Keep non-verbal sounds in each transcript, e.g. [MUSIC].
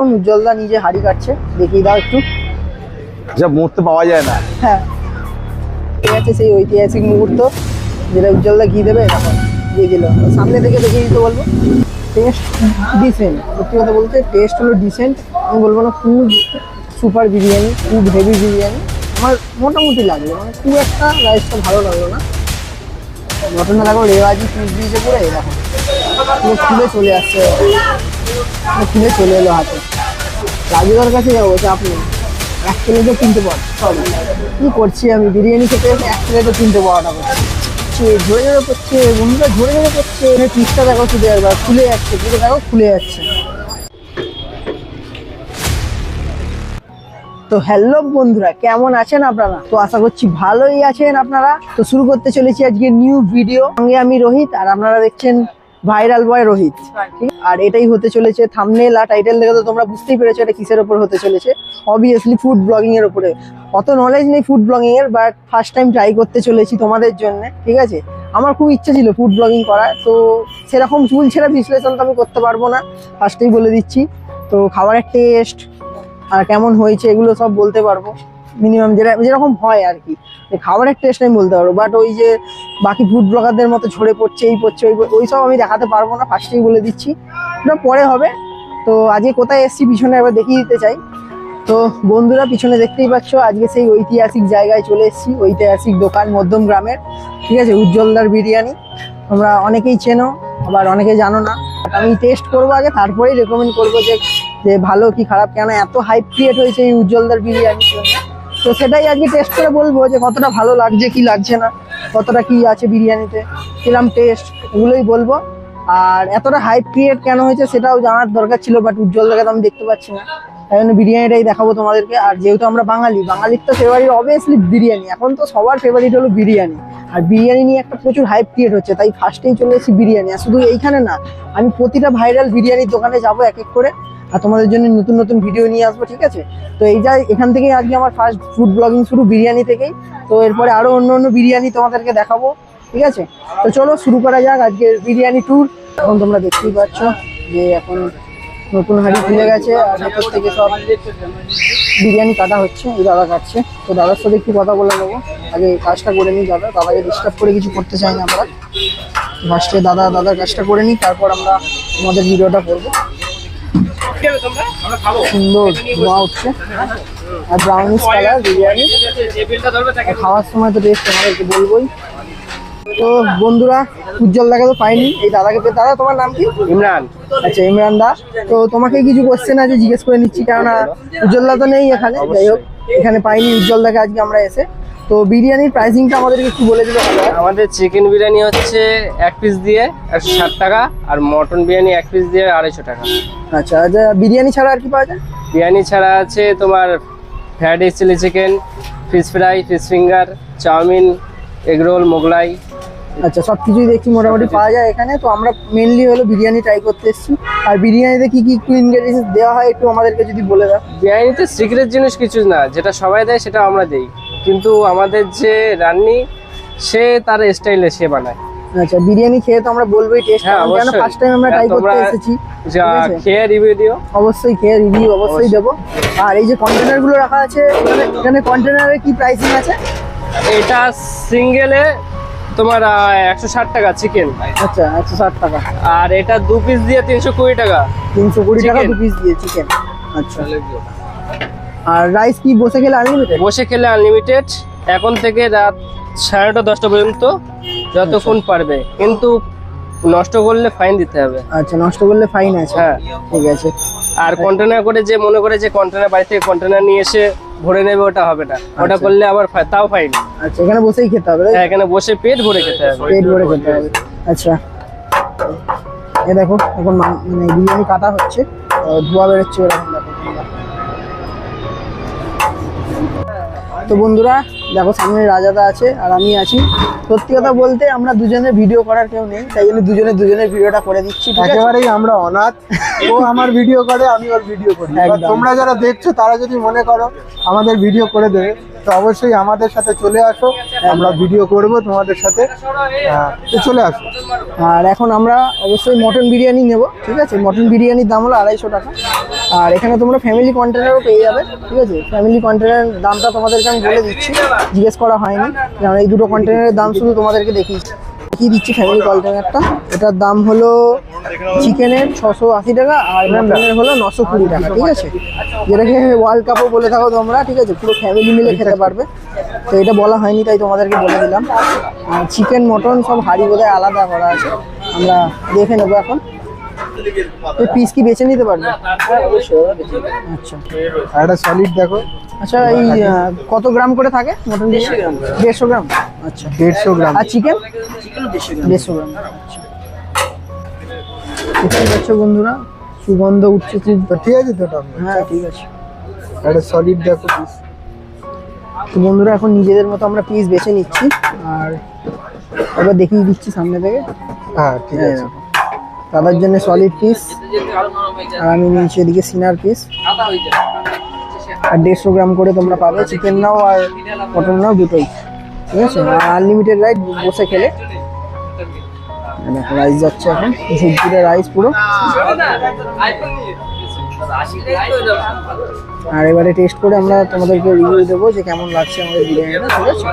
উজ্জ্বলদা নিজে হাড়ি কাটছে। দেখিয়ে দাও একটু। যা মুহূর্তে পাওয়া যায় না। হ্যাঁ। ঠিক আছে সেই ঐতিহাসিক মুহূর্ত। যেটা উজ্জ্বলদা ঘি দেবে এরকম দিয়ে দিল। সামনে থেকে দেখিয়ে দিতে বলব। টেস্ট ডিসেন্ট সত্যি কথা বলতে টেস্ট হলো ডিসেন্ট আমি বলব না খুব সুপার বিরিয়ানি খুব হেভি বিরিয়ানি। আমার মোটামুটি লাগল। মানে খুব একটা রাইসটা ভালো লাগল না। ঘটনা দেখো রেওয়াজি পিস দিয়েছে পুরো এরকম। পুরো খুলে চলে আসছে। খুলে চলে এলো হাতে। রাজুদার কাছে যাব চাপ নেই এক প্লেটও কিনতে পার কি করছি আমি? বিরিয়ানি খেতে এসে এক প্লেটও কিনতে পাওয়াটা করছি ঝরে ঝরে করছে, বন্ধুরা ঝরে ঝরে করছে। পিসটা দেখো শুধু একবার, খুলে যাচ্ছে, পুরো দেখো খুলে যাচ্ছে। তো হ্যালো বন্ধুরা, কেমন আছেন আপনারা? তো আশা করছি ভালোই আছেন আপনারা। তো শুরু করতে চলেছি আজকে নিউ ভিডিও। সঙ্গে আমি রোহিত, আর আপনারা দেখছেন ভাইরাল বয় রোহিত আর এটাই হতে চলেছে থামনেল আর টাইটেল দেখে তো তোমরা বুঝতেই পেরেছ এটা কিসের ওপর হতে চলেছে। অবভিয়াসলি ফুড ব্লগিং এর উপরে। অত নলেজ নেই ফুড ব্লগিং এর বাট ফার্স্ট টাইম ট্রাই করতে চলেছি তোমাদের জন্য, ঠিক আছে? আমার খুব ইচ্ছা ছিল ফুড ব্লগিং করার, তো সেরকম চুল ছেঁড়া বিশ্লেষণ তো আমি করতে পারব না ফার্স্টেই বলে দিচ্ছি। তো খাবারের টেস্ট আর কেমন হয়েছে এগুলো সব বলতে পারব। মিনিমাম যেটা, যেরকম হয় আর কি। খাবারের টেস্ট আমি বলতে পারব বাট ওই যে বাকি ফুড ব্লগারদের মতো ঝরে পড়ছে, এই পড়ছে, ওই ওই সব আমি দেখাতে পারব না ফার্স্টেই বলে দিচ্ছি। ওটা পরে হবে। তো আজকে কোথায় এসছি পিছনে একবার দেখিয়ে দিতে চাই। তো বন্ধুরা, পিছনে দেখতেই পাচ্ছ, আজকে সেই ঐতিহাসিক জায়গায় চলে এসেছি, ঐতিহাসিক দোকান মধ্যম গ্রামের। ঠিক আছে, উজ্জ্বলদার বিরিয়ানি। তোমরা অনেকেই চেনো, আবার অনেকে জানো না। আমি টেস্ট করব আগে, তারপরেই রেকমেন্ড করব যে যে ভালো কি খারাপ কেন এত হাইপ ক্রিয়েট হয়েছে এই উজ্জ্বলদার বিরিয়ানির জন্য তো সেটাই আজকে টেস্ট করে বলব যে কতটা ভালো লাগছে, কি লাগছে না, কতটা কি আছে বিরিয়ানিতে, কিরম টেস্ট এগুলোই বলব। আর এতটা হাইপ ক্রিয়েট কেন হয়েছে সেটাও জানার দরকার ছিল বাট উজ্জ্বল তো আমি দেখতে পাচ্ছি না। তাই জন্য বিরিয়ানিটাই দেখাবো তোমাদেরকে। আর যেহেতু আমরা বাঙালি, বাঙালির তো ফেভারিট অবভিয়াসলি বিরিয়ানি। এখন তো সবার ফেভারিট হলো বিরিয়ানি। আর বিরিয়ানি নিয়ে একটা প্রচুর হাইপ ক্রিয়েট হচ্ছে, তাই ফার্স্টেই চলে এসেছি বিরিয়ানি। আর শুধু এইখানে না, আমি প্রতিটা ভাইরাল বিরিয়ানির দোকানে যাব এক এক করে। আর তোমাদের জন্য নতুন নতুন ভিডিও নিয়ে আসব, ঠিক আছে? তো এই যা এখান থেকেই আজকে আমার ফার্স্ট ফুড ব্লগিং শুরু বিরিয়ানি থেকেই। তো এরপরে আরও অন্য অন্য বিরিয়ানি তোমাদেরকে দেখাবো, ঠিক আছে? তো চলো শুরু করা যাক আজকের বিরিয়ানি ট্যুর এখন তোমরা দেখতেই পাচ্ছ যে এখন নতুন হাঁড়ি খুলে গেছে, আর থেকে সব বিরিয়ানি কাটা হচ্ছে, এই দাদা কাটছে। তো দাদার সাথে একটু কথা বলে নেব। আগে কাজটা করে নিই দাদা, দাদাকে ডিস্টার্ব করে কিছু করতে চাই না আমরা। ফার্স্টে দাদা, দাদার কাজটা করে নিই, তারপর আমরা আমাদের ভিডিওটা করব। সুন্দর ধোঁয়া উঠছে। আর ব্রাউনিশ কালার বিরিয়ানি। খাওয়ার সময় তো টেস্ট তোমাদেরকে বলবোই। তো বন্ধুরা উজ্জ্বল দাকে তো পাইনি এই দাদাকে পেয়ে দাদা তোমার নাম কি? ইমরান। আচ্ছা ইমরান দা। তো তোমাকে কিছু কোশ্চেন আছে জিজ্ঞেস করে নিচ্ছি কেননা উজ্জ্বল দা তো নেই এখানে। যাই হোক এখানে পাইনি উজ্জ্বল দাকে আজকে আমরা এসে। তো বিরিয়ানির প্রাইসিংটা আমাদেরকে একটু বলে ভালো হয়। আমাদের চিকেন বিরিয়ানি হচ্ছে এক পিস দিয়ে একশো ষাট টাকা আর মটন বিরিয়ানি এক পিস দিয়ে আড়াইশো টাকা। আচ্ছা আচ্ছা বিরিয়ানি ছাড়া আর কি পাওয়া যায়? বিরিয়ানি ছাড়া আছে তোমার fried rice chilli chicken fish fry fish finger chow mein egg roll Mughlai. আচ্ছা সব কিছুই দেখছি মোটামুটি পাওয়া যায় এখানে। তো আমরা মেনলি হলো বিরিয়ানি ট্রাই করতে এসেছি। আর বিরিয়ানিতে কি কি ইনগ্রেডিয়েন্টস দেওয়া হয় একটু আমাদেরকে যদি বলে দাও। বিরিয়ানিতে সিক্রেট জিনিস কিছু না যেটা সবাই দেয় সেটা আমরা দেই। কিন্তু আমাদের যে রান্নি সে তার স্টাইলে সে বানায়। আচ্ছা বিরিয়ানি খেয়ে তো আমরা বলবোই টেস্ট হ্যাঁ, কেন। ফার্স্ট টাইম আমরা হ্যাঁ, ট্রাই করতে এসেছি যা খেয়ে রিভিউ দিও। অবশ্যই খেয়ে রিভিউ অবশ্যই দেবো। আর এই যে কন্টেনারগুলো রাখা আছে এখানে এখানে কন্টেনারের কি প্রাইসিং আছে? এটা সিঙ্গেলে তোমার একশো ষাট টাকা চিকেন আচ্ছা একশো ষাট টাকা। আর এটা দু পিস দিয়ে তিনশো কুড়ি টাকা। তিনশো কুড়ি টাকা দু পিস দিয়ে চিকেন আচ্ছা। আর রাইস কি বসে খেলে আনলিমিটেড বসে খেলে আনলিমিটেড এখন থেকে রাত সাড়ে নটা দশটা পর্যন্ত যতক্ষণ পারবে। কিন্তু নষ্ট করলে ফাইন দিতে হবে। আচ্ছা নষ্ট করলে ফাইন আছে। হ্যাঁ। ঠিক আছে। আর কন্টেনার করে যে মনে করে যে কন্টেনার বাড়ি থেকে কন্টেনার নিয়ে এসে ভরে নেবে ওটা হবে না। ওটা আচ্ছা। করলে আবার তাও ফাইন। আচ্ছা এখানে বসেই খেতে হবে হ্যাঁ এখানে বসে পেট ভরে খেতে হবে। পেট ভরে খেতে হবে। আচ্ছা। এ দেখো এখন মানে বিরিয়ানি কাটা হচ্ছে ধোয়া বেরোচ্ছে এরকম দেখো তো বন্ধুরা দেখো সামনে রাজাদা আছে আর আমি আছি। সত্যি কথা বলতে আমরা দুজনের ভিডিও করার কেউ নেই তাই জন্য দুজনে দুজনের ভিডিওটা করে দিচ্ছি একেবারেই আমরা অনাথ। ও [LAUGHS] আমার ভিডিও করে আমি ওর ভিডিও করি। তোমরা যারা দেখছ তারা যদি মনে করো আমাদের ভিডিও করে দেবে তো অবশ্যই আমাদের সাথে চলে আসো আমরা ভিডিও করব তোমাদের সাথে। হ্যাঁ, তো চলে আসো। আর এখন আমরা অবশ্যই মটন বিরিয়ানি নেব ঠিক আছে? মটন বিরিয়ানির দাম হলো আড়াইশো টাকা। আর এখানে তোমরা ফ্যামিলি কন্টেনারও পেয়ে যাবে ঠিক আছে? ফ্যামিলি কন্টেনার দামটা তোমাদেরকে আমি বলে দিচ্ছি জিজ্ঞেস করা হয়নি। কারণ এই দুটো কন্টেনারের দাম শুধু তোমাদেরকে দেখিয়েছি। দেখিয়ে দিচ্ছি ফ্যামিলি একটা এটার দাম হলো চিকেনের ছশো আশি টাকা আর মটনের হলো নশো কুড়ি টাকা, ঠিক আছে? যেটাকে ওয়ার্ল্ড কাপও বলে থাকো তোমরা, ঠিক আছে? পুরো ফ্যামিলি মিলে খেতে পারবে। তো এটা বলা হয়নি, তাই তোমাদেরকে বলে দিলাম। চিকেন মটন সব হাড়ি বোধহয় আলাদা করা আছে। আমরা দেখে নেব এখন। তো পিস কি বেছে নিতে পারবে? আচ্ছা। আর একটা সলিড দেখো। আচ্ছা এই কত গ্রাম করে থাকে মটন দেড়শো গ্রাম। দেড়শো গ্রাম? আচ্ছা। দেড়শো গ্রাম। আর চিকেন দেড়শো গ্রাম। আচ্ছা। দেখতে বন্ধুরা সুগন্ধ উঠছে তো ঠিক আছে তো হ্যাঁ ঠিক আছে। একটা সলিড দেখো। piece। তো বন্ধুরা এখন নিজেদের মতো আমরা পিস বেছে নিচ্ছি। আর এবার দেখিয়ে দিচ্ছি সামনে থেকে। হ্যাঁ ঠিক আছে। দাদার জন্য সলিড পিস আর আমি নিয়েছি এদিকে সিনার পিস আর দেড়শো গ্রাম করে তোমরা পাবে চিকেন নাও আর মটন নাও দুটোই। ঠিক আছে? আনলিমিটেড রাইস বসে খেলে। রাইস যাচ্ছে এখন। ঝুটঝুটে রাইস পুরো। আর এবারে টেস্ট করে আমরা তোমাদেরকে রিভিউ দেবো যে কেমন লাগছে আমাদের বিরিয়ানিটা, ঠিক আছে?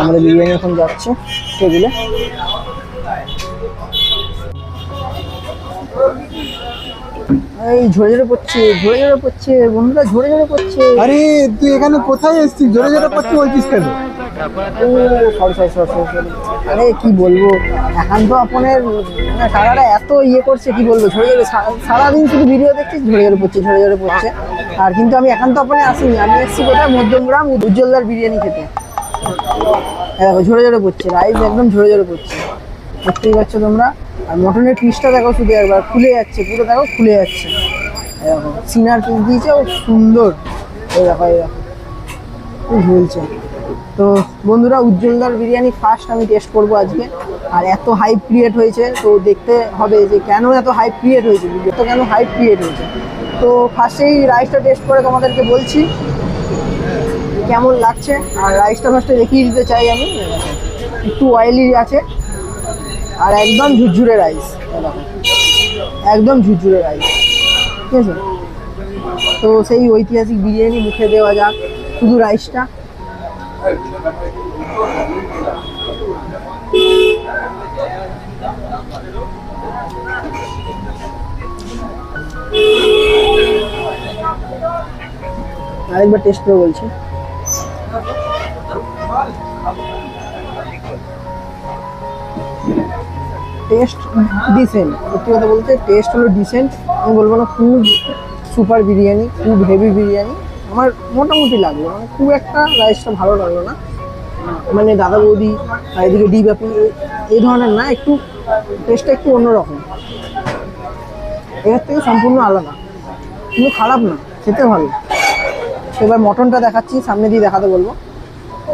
আমাদের বিরিয়ানি এখন যাচ্ছে টেবিলে। এই ঝরে ঝরে পড়ছে ঝরে ঝরে পড়ছে বন্ধুরা ঝরে ঝরে পড়ছে। আরে তুই এখানে কোথায় এসেছিস? করতে বলছিস কেন? ও sorry sorry sorry sorry sorry. আরে কি বলব? একান্ত আপনের মানে টাকাটা এত ইয়ে করছে কি বলব? ঝরে ঝরে সারাদিন শুধু ভিডিও দেখছি ঝরে ঝরে পড়ছে ঝরে ঝরে পড়ছে। আর কিন্তু আমি এখন একান্ত আপনে আসিনি। আমি এসেছি কোথায়? মধ্যমগ্রাম উজ্জ্বলদার বিরিয়ানি খেতে। ঝরে ঝরে পড়ছে রাইস একদম ঝরে ঝরে পড়ছে। দেখতেই পাচ্ছ তোমরা। আর মটনের পিসটা দেখো শুধু একবার, খুলে যাচ্ছে, পুরো দেখো খুলে যাচ্ছে। দেখো সিনার পিস দিয়েছে, ও সুন্দর। এই দেখো এই দেখো ঝুলছে। তো বন্ধুরা, উজ্জ্বলদার বিরিয়ানি ফার্স্ট আমি টেস্ট করব আজকে। আর এত হাইপ ক্রিয়েট হয়েছে, তো দেখতে হবে যে কেন এত হাইপ ক্রিয়েট হয়েছে তো কেন হাইপ ক্রিয়েট হয়েছে। তো ফার্স্টেই রাইসটা টেস্ট করে তোমাদেরকে বলছি, কেমন লাগছে? আর রাইসটা ফার্স্টে দেখিয়ে দিতে চাই আমি। একটু অয়েলি আছে। আর একদম ঝুরঝুরে রাইস একদম ঝুরঝুরে রাইস ঠিক আছে? তো সেই ঐতিহাসিক বিরিয়ানি মুখে দেওয়া যাক, শুধু রাইসটা আরেকবার টেস্ট করে বলছি। টেস্ট ডিসেন্ট সত্যি কথা বলতে টেস্ট হলো ডিসেন্ট আমি বলব না, খুব সুপার বিরিয়ানি, খুব হেভি বিরিয়ানি। আমার মোটামুটি লাগল। মানে খুব একটা রাইসটা ভালো লাগল না। মানে দাদা বৌদি এদিকে ডি ব্যাপি এই ধরনের না, একটু টেস্টটা একটু অন্যরকম। এর থেকে সম্পূর্ণ আলাদা। কিন্তু খারাপ না, খেতে ভালো। এবার মটনটা দেখাচ্ছি, সামনে দিয়ে দেখাতে বলব।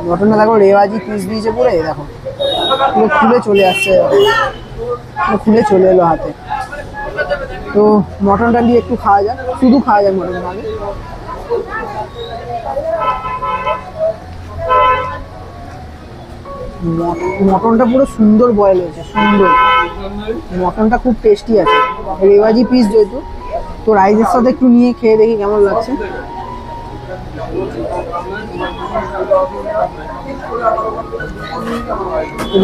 মটনটা দেখো, রেওয়াজি পিস দিয়েছে পুরো দেখো। খুলে চলে আসছে। খুলে চলে এলো হাতে। তো মটনটা দিয়ে একটু খাওয়া যাক, শুধু খাওয়া যাক মটনটা আগে। মটনটা পুরো সুন্দর বয়েল হয়েছে, সুন্দর। মটনটা খুব টেস্টি আছে। রেওয়াজি পিস যেহেতু, তো রাইসের সাথে একটু নিয়ে খেয়ে দেখি কেমন লাগছে।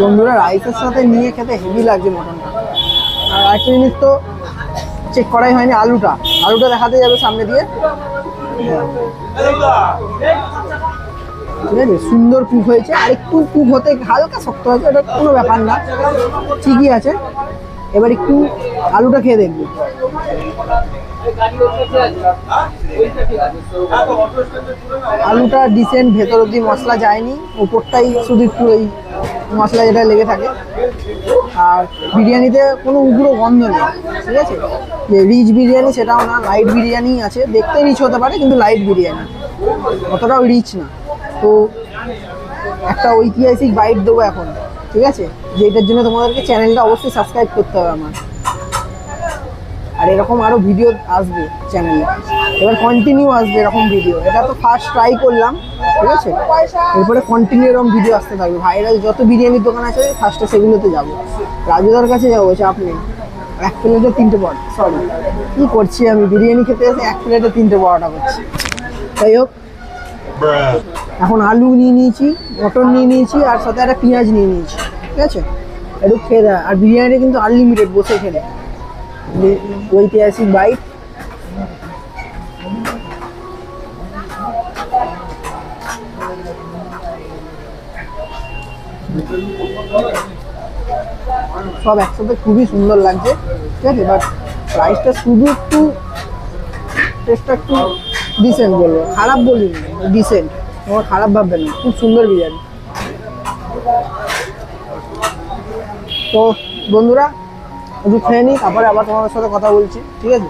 বন্ধুরা রাইসের সাথে নিয়ে খেতে হেভি লাগছে মটনটা। আর একটা জিনিস তো চেক করাই হয়নি, আলুটা। আলুটা দেখাতে যাবে সামনে দিয়ে। সুন্দর কুক হয়েছে। আর একটু কুক হতে হালকা শক্ত হয়েছে এটা কোনো ব্যাপার না। ঠিকই আছে। এবার একটু আলুটা খেয়ে দেখব। আলুটা ডিসেন্ট ভেতর অব্দি মশলা যায়নি, উপরটাই শুধু একটু এই মশলা যেটা লেগে থাকে। আর বিরিয়ানিতে কোনো উগ্র গন্ধ নেই, ঠিক আছে? যে রিচ বিরিয়ানি সেটাও না লাইট বিরিয়ানি আছে। দেখতে রিচ হতে পারে, কিন্তু লাইট বিরিয়ানি। অতটাও রিচ না। তো একটা ঐতিহাসিক বাইট দেবো এখন, ঠিক আছে? যেটার জন্য তোমাদেরকে চ্যানেলটা অবশ্যই সাবস্ক্রাইব করতে হবে আমার। আর এরকম আরও ভিডিও আসবে চ্যানেলে এবার কন্টিনিউ আসবে এরকম ভিডিও এটা তো ফার্স্ট ট্রাই করলাম, ঠিক আছে? এরপরে কন্টিনিউ এরকম ভিডিও আসতে থাকবে। ভাইরাল যত বিরিয়ানির দোকান আছে ফার্স্টে সেগুলোতে যাব। রাজুদার কাছে যাব চাপ নেই এক প্লেটে তিনটে পরোটা। সরি কি করছি আমি? বিরিয়ানি খেতে এসে এক প্লেটে তিনটে পরোটা করছি। যাই হোক, এখন আলু নিয়ে নিয়েছি, মটন নিয়ে নিয়েছি, আর সাথে একটা পেঁয়াজ নিয়ে নিয়েছি, ঠিক আছে? একটু খেয়ে দেয় আর বিরিয়ানিটা কিন্তু আনলিমিটেড বসে খেলে। ঐতিহাসিক বাইক। সব একসাথে খুবই সুন্দর লাগছে, ঠিক আছে? বাট প্রাইসটা শুধু একটু টেস্টটা একটু ডিসেন্ট বলব। খারাপ বলি ডিসেন্ট তোমার খারাপ ভাববেন না, খুব সুন্দর বিরিয়ানি। তো বন্ধুরা একটু খেয়ে নিই তারপরে আবার তোমাদের সাথে কথা বলছি ঠিক আছে?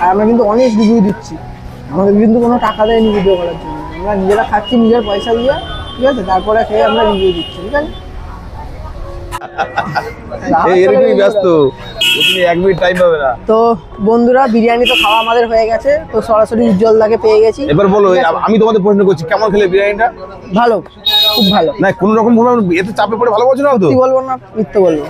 আর আমরা কিন্তু অনেক রিভিউ দিচ্ছি। আমাদের কিন্তু কোনো টাকা দেয়নি ভিডিও করার জন্য। আমরা নিজেরা খাচ্ছি নিজের পয়সা দিয়ে ঠিক আছে? তারপরে খেয়ে আমরা রিভিউ দিচ্ছি ঠিক আছে? [LAUGHS] তো বন্ধুরা বিরিয়ানি তো খাওয়া আমাদের হয়ে গেছে। তো সরাসরি উজ্জ্বল দাকে পেয়ে গেছি। এবার বলো আমি তোমাদের প্রশ্ন করছি কেমন খেলে বিরিয়ানিটা? ভালো। খুব ভালো। না কোনো রকম ভাবে এতে চাপে পড়ে ভালো বলছো না তো? বলব না মিথ্যে বলব।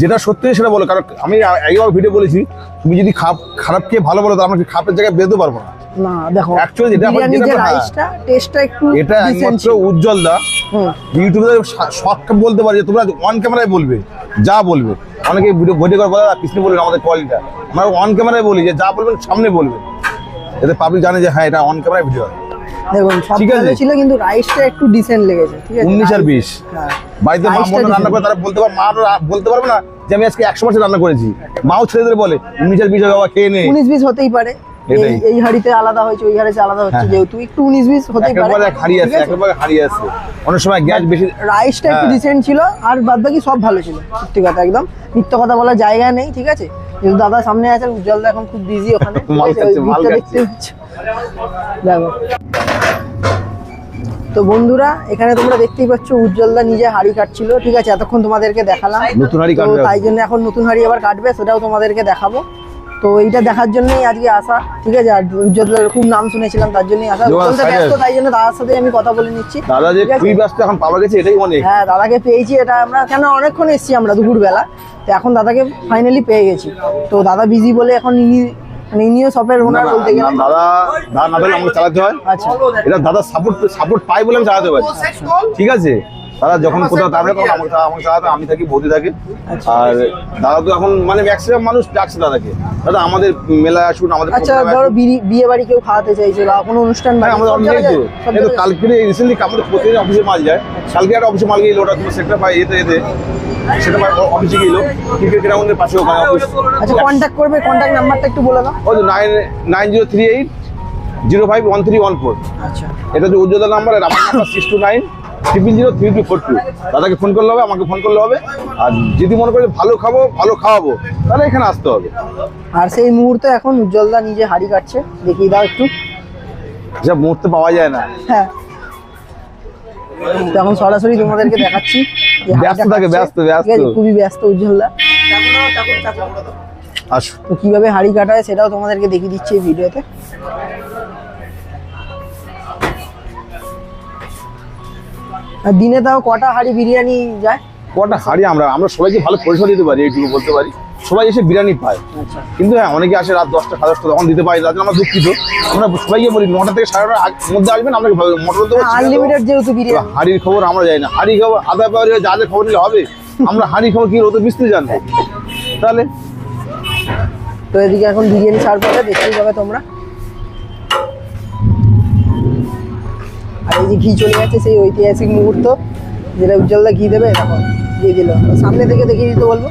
যেটা সত্যি সেটা বলো কারণ আমি একবার ভিডিও বলেছি তুমি যদি খাপ খারাপ খেয়ে ভালো বলো তো আমরা খাপের জায়গায় বেরোতে পারব না। না দেখো Actually যেটা আমার- যেটা রাইসটা টেস্টটা একটু এটা decent একমাত্র উজ্জ্বল দা। হুম। ইউটিউবে শর্ট বলতে পারি যে তোমরা অন ক্যামেরায় বলবে যা বলবে। অনেকে ভিডিও ভিডিও করে বলে পিছনে বলবেন আমাদের কোয়ালিটিটা আমরা অন ক্যামেরায় বলি যে যা বলবেন সামনে বলবেন এতে পাবলিক জানে যে হ্যাঁ এটা অন ক্যামেরায় ভিডিও হয়। দেখুন সব ভালো ছিল কিন্তু রাইসটা একটু ডিসেন্ট লেগেছে ঠিক আছে? উনিশ আর Rice- বিশ। হ্যাঁ। বাড়িতে মা Rice রান্না করে তারা বলতে পারবে মা বলতে পারবে না যে আমি আজকে একশো মাসে রান্না করেছি। মাও ছেলেদের বলে উনিশ আর বিশ বাবা খেয়ে নে উনিশ বিশ হতেই পারে। এই এই হাড়িতে আলাদা হয়েছে ওই হাড়িতে আলাদা হচ্ছে হ্যাঁ। যেহেতু একটু উনিশ বিশ হতেই পারে। একেবারে হারিয়ে আছে? একেবারে হারিয়ে আছে? অনেক সময় গ্যাস বেশি রাইসটা একটু হ্যাঁ। ডিসেন্ট ছিল আর বাদ বাকি সব ভালো ছিল সত্যি কথা একদম। মিথ্য কথা বলার জায়গা নেই ঠিক আছে? কিন্তু দাদা সামনে আছে উজ্জ্বলদা এখন খুব বিজি ওখানে। [LAUGHS] দেখতে। দেখো। তো বন্ধুরা এখানে তোমরা দেখতেই পাচ্ছ উজ্জ্বলদা নিজে হাড়ি কাটছিল ঠিক আছে? এতক্ষণ তোমাদেরকে দেখালাম। নতুন হাঁড়ি তো। তাই জন্য এখন নতুন হাড়ি আবার কাটবে সেটাও তোমাদেরকে দেখাবো। তো এইটা দেখার জন্যই আজকে আসা ঠিক আছে? আর উজ্জ্বলদার খুব নাম শুনেছিলাম তার জন্যই আসা। উজ্জ্বলদা ব্যস্ত তাই জন্য দাদার সাথে আমি কথা বলে নিচ্ছি। দাদা যে খুবই ব্যস্ত এখন পাওয়া গেছে এটাই অনেক হ্যাঁ দাদাকে পেয়েছি এটা আমরা কেন অনেকক্ষণ এসেছি আমরা দুপুরবেলা। তো এখন দাদাকে ফাইনালি পেয়ে গেছি। তো দাদা বিজি বলে এখন ইনি মানে ইনিও শপের ওনার বলতে গেলে। দাদা দাদা না পেলে আমাকে চালাতে হয়। আচ্ছা। এটা দাদা সাপোর্ট সাপোর্ট পাই বলে আমি চালাতে পারি। ঠিক আছে? দাদা যখন কোথাও তারপরে তখন আমাকে আমাকে চালাতে আমি থাকি বৌদি থাকে। আর দাদা তো এখন মানে ম্যাক্সিমাম মানুষ ডাকছে দাদাকে। দাদা আমাদের মেলা আসুন আমাদের আচ্ছা ধরো বিয়ে- বাড়ি কেউ খাওয়াতে চাইছে বা কোনো অনুষ্ঠান হ্যাঁ আমাদের অনেক তো? কালকে রিসেন্টলি আমাদের প্রতিদিন অফিসে মাল যায়। কালকে একটা অফিসে মাল গেল ওটা তোমার সেক্টর পাই এতে এতে। সেটা অফিসে গেল ক্রিকেট গ্রাউন্ডের পাশে ওখানে অফিস আচ্ছা কন্ট্যাক্ট করবে কন্ট্যাক্ট নাম্বারটা একটু বলে দাও। Nine nine zero three eight zero five one three one four আচ্ছা। এটা হচ্ছে উজ্জ্বলা নাম্বার আর আমার number six two nine triple zero three two four two দাদাকে ফোন করলে হবে আমাকে ফোন করলে হবে। আর যদি মনে করে ভালো খাব ভালো খাওয়াবো তাহলে এখানে আসতে হবে। আর সেই মুহূর্তে এখন উজ্জ্বলদা নিজে হাড়ি কাটছে। দেখিয়ে দাও একটু। যা মুহূর্তে পাওয়া যায় না। হ্যাঁ। এখন সরাসরি তোমাদেরকে দেখাচ্ছি ব্যস্ত থাকে, ব্যস্ত, ব্যস্ত। ঠিক আছে, খুবই ব্যস্ত উজ্জ্বলদা। আসো। তো কীভাবে হাঁড়ি কাটা হয় সেটাও তোমাদেরকে দেখিয়ে দিচ্ছি এই ভিডিওতে। দিনে তাও কটা হাঁড়ি বিরিয়ানি যায়? কটা হাড়ি আমরা আমরা সবাইকে ভালো পরিষেবা দিতে পারি এইটুকু বলতে পারি। সবাই এসে বিরিয়ানি পায়। আচ্ছা। কিন্তু হ্যাঁ অনেকে আসে রাত দশটা সাড়ে দশটা তখন দিতে পারি তার জন্য আমরা দুঃখিত। আমরা সবাইকে বলি নটা থেকে সাড়ে নটার মধ্যে আসবেন আপনাকে মোটর আনলিমিটেড যেহেতু বিরিয়ানি। হাড়ির খবর আমরা যাই না। হাড়ি খবর আধা পাওয়ারে যা যা খবর নিলে হবে আমরা হাড়ি খবর কি ওদের মিস্ত্রি জানব? তাহলে? তো এদিকে এখন বিরিয়ানি সার্ভ করে দেখতেই যাবে তোমরা। আর এই যে ঘি চলে গেছে, সেই ঐতিহাসিক মুহূর্ত, যেটা উজ্জ্বলদা ঘি দেবে এরকম দিয়ে দিল। সামনে থেকে দেখিয়ে দিতে বলব।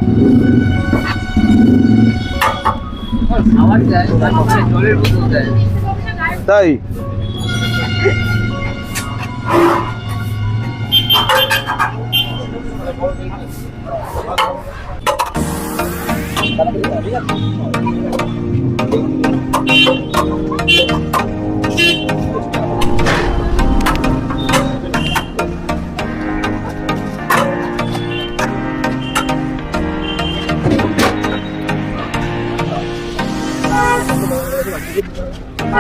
তাই? তো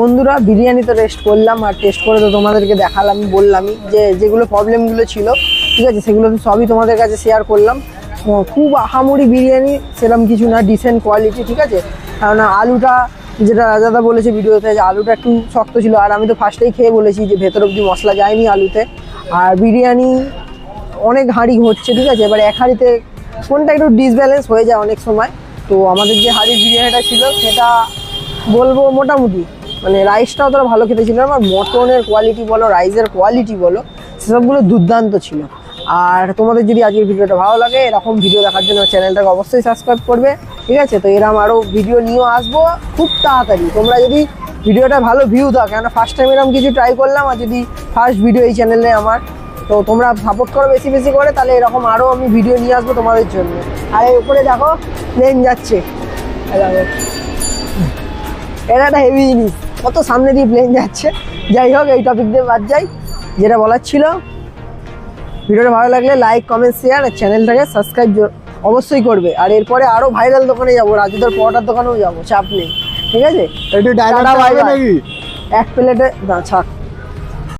বন্ধুরা, বিরিয়ানি তো টেস্ট করলাম, আর টেস্ট করে তো তোমাদেরকে দেখালাম, বললামই যে যেগুলো প্রবলেমগুলো ছিল, ঠিক আছে, সেগুলো তো সবই তোমাদের কাছে শেয়ার করলাম। খুব আহামরি বিরিয়ানি সেরকম কিছু না ডিসেন্ট কোয়ালিটি ঠিক আছে? কারণ আলুটা যেটা রাজাদা বলেছে ভিডিওতে যে আলুটা একটু শক্ত ছিল, আর আমি তো ফার্স্টেই খেয়ে বলেছি যে ভেতর অব্দি মশলা যায়নি আলুতে। আর বিরিয়ানি অনেক হাঁড়ি হচ্ছে ঠিক আছে? এবার এক হাঁড়িতে কোনটা একটু ডিসব্যালেন্স হয়ে যায় অনেক সময়। তো আমাদের যে হাঁড়ির বিরিয়ানিটা ছিল, সেটা বলব মোটামুটি মানে রাইসটা অতটা ভালো খেতে ছিল না, আমার মটনের কোয়ালিটি বলো রাইসের কোয়ালিটি বলো, সেসবগুলো দুর্দান্ত ছিল। আর তোমাদের যদি আজকের ভিডিওটা ভালো লাগে, এরকম ভিডিও দেখার জন্য চ্যানেলটাকে অবশ্যই সাবস্ক্রাইব করবে, ঠিক আছে? তো এরকম আরও ভিডিও নিয়েও আসব খুব তাড়াতাড়ি। তোমরা যদি ভিডিওটা ভালো ভিউ দাও কেন ফার্স্ট টাইম এরকম কিছু ট্রাই করলাম, আর যদি ফার্স্ট ভিডিও এই চ্যানেলে আমার, তো তোমরা সাপোর্ট করো বেশি বেশি করে, তাহলে এরকম আরও আমি ভিডিও নিয়ে আসব তোমাদের জন্য। আর এই উপরে দেখো প্লেন যাচ্ছে। এটা একটা হেভি জিনিস, কত সামনে দিয়ে প্লেন যাচ্ছে। যাই হোক, এই টপিক দিয়ে বাদ যাই। যেটা বলার ছিল ভিডিওটা ভালো লাগলে লাইক কমেন্ট শেয়ার আর চ্যানেলটাকে সাবস্ক্রাইব অবশ্যই করবে। আর এরপরে আরও ভাইরাল দোকানে যাব রাজুদার পরোটার দোকানেও যাব চাপ নেই। ঠিক আছে? একটু ডায়রা এক প্লেটে না ছাড়।